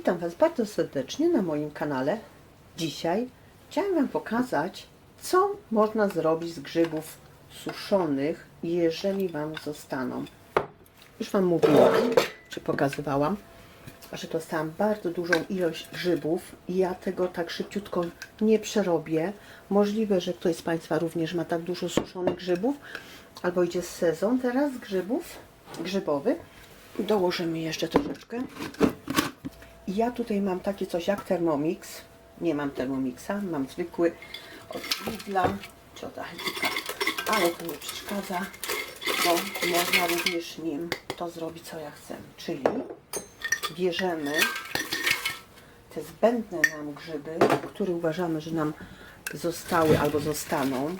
Witam Was bardzo serdecznie na moim kanale. Dzisiaj chciałem Wam pokazać, co można zrobić z grzybów suszonych, jeżeli Wam zostaną. Już Wam mówiłam, czy pokazywałam, że dostałam bardzo dużą ilość grzybów i ja tego tak szybciutko nie przerobię. Możliwe, że ktoś z Państwa również ma tak dużo suszonych grzybów, albo idzie sezon teraz grzybów, grzybowy. Dołożymy jeszcze troszeczkę. Ja tutaj mam takie coś jak Thermomix. Nie mam Thermomixa, mam zwykły od Lidla czy od Aldica, ale to nie przeszkadza, bo można również nim to zrobić co ja chcę. Czyli bierzemy te zbędne nam grzyby, które uważamy, że nam zostały albo zostaną.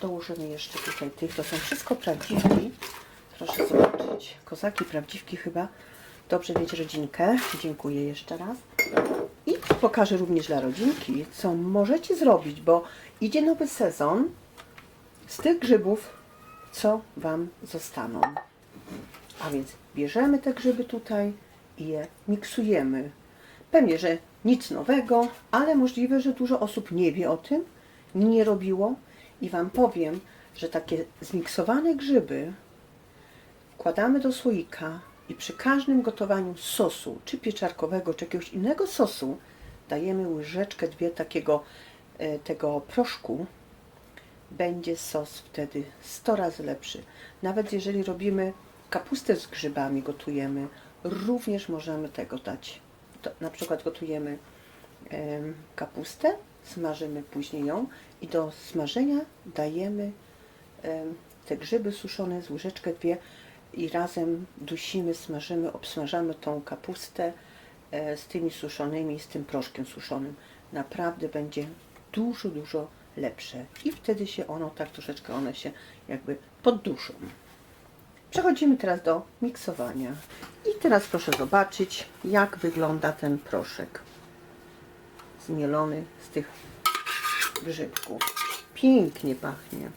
Dołożymy jeszcze tutaj tych, to są wszystko prawdziwki. Proszę zobaczyć, kozaki prawdziwki chyba. Dobrze mieć rodzinkę. Dziękuję jeszcze raz. I pokażę również dla rodzinki, co możecie zrobić, bo idzie nowy sezon z tych grzybów, co Wam zostaną. A więc bierzemy te grzyby tutaj i je miksujemy. Pewnie, że nic nowego, ale możliwe, że dużo osób nie wie o tym, nie robiło i Wam powiem, że takie zmiksowane grzyby wkładamy do słoika i przy każdym gotowaniu sosu, czy pieczarkowego, czy jakiegoś innego sosu, dajemy łyżeczkę, dwie takiego e, tego proszku, będzie sos wtedy 100 razy lepszy. Nawet jeżeli robimy kapustę z grzybami, gotujemy, również możemy tego dać. To, na przykład gotujemy em, kapustę, smażymy później ją i do smażenia dajemy em, te grzyby suszone z łyżeczkę dwie i razem dusimy, smażymy, obsmażamy tą kapustę e, z tymi suszonymi, z tym proszkiem suszonym. Naprawdę będzie dużo, dużo lepsze. I wtedy się ono, tak troszeczkę one się jakby podduszą. Przechodzimy teraz do miksowania. I teraz proszę zobaczyć, jak wygląda ten proszek zmielony z tych grzybków. Pięknie pachnie.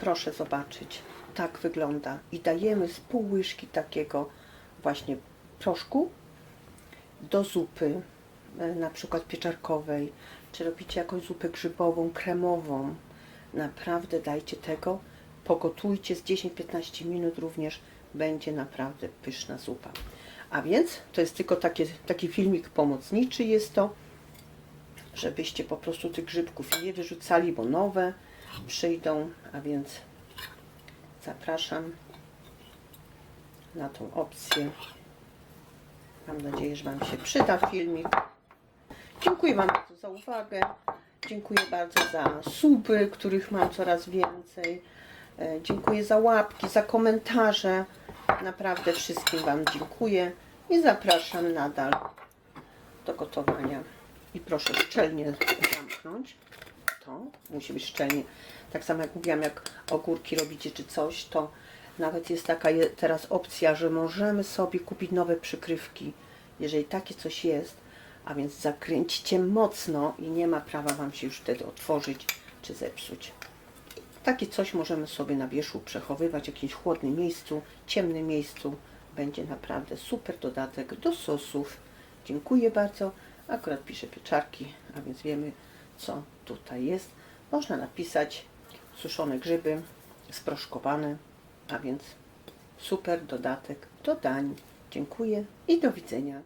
Proszę zobaczyć, tak wygląda. I dajemy z pół łyżki takiego właśnie proszku do zupy, e, na przykład pieczarkowej, czy robicie jakąś zupę grzybową, kremową. Naprawdę dajcie tego, pogotujcie z 10-15 minut również, będzie naprawdę pyszna zupa. A więc to jest tylko takie, taki filmik pomocniczy jest to, żebyście po prostu tych grzybków nie wyrzucali, bo nowe przyjdą, a więc zapraszam na tą opcję. Mam nadzieję, że Wam się przyda filmik. Dziękuję Wam bardzo za uwagę. Dziękuję bardzo za suby, których mam coraz więcej. E, Dziękuję za łapki, za komentarze. Naprawdę wszystkim Wam dziękuję i zapraszam nadal do gotowania. I proszę szczelnie zamknąć. To musi być szczelnie. Tak samo jak mówiłam, jak ogórki robicie czy coś, to nawet jest taka teraz opcja, że możemy sobie kupić nowe przykrywki, jeżeli takie coś jest, a więc zakręćcie mocno i nie ma prawa Wam się już wtedy otworzyć czy zepsuć. Takie coś możemy sobie na wierzchu przechowywać w jakimś chłodnym miejscu, ciemnym miejscu. Będzie naprawdę super dodatek do sosów. Dziękuję bardzo. Akurat piszę pieczarki, a więc wiemy, co tutaj jest. Można napisać suszone grzyby, sproszkowane, a więc super dodatek do dań. Dziękuję i do widzenia.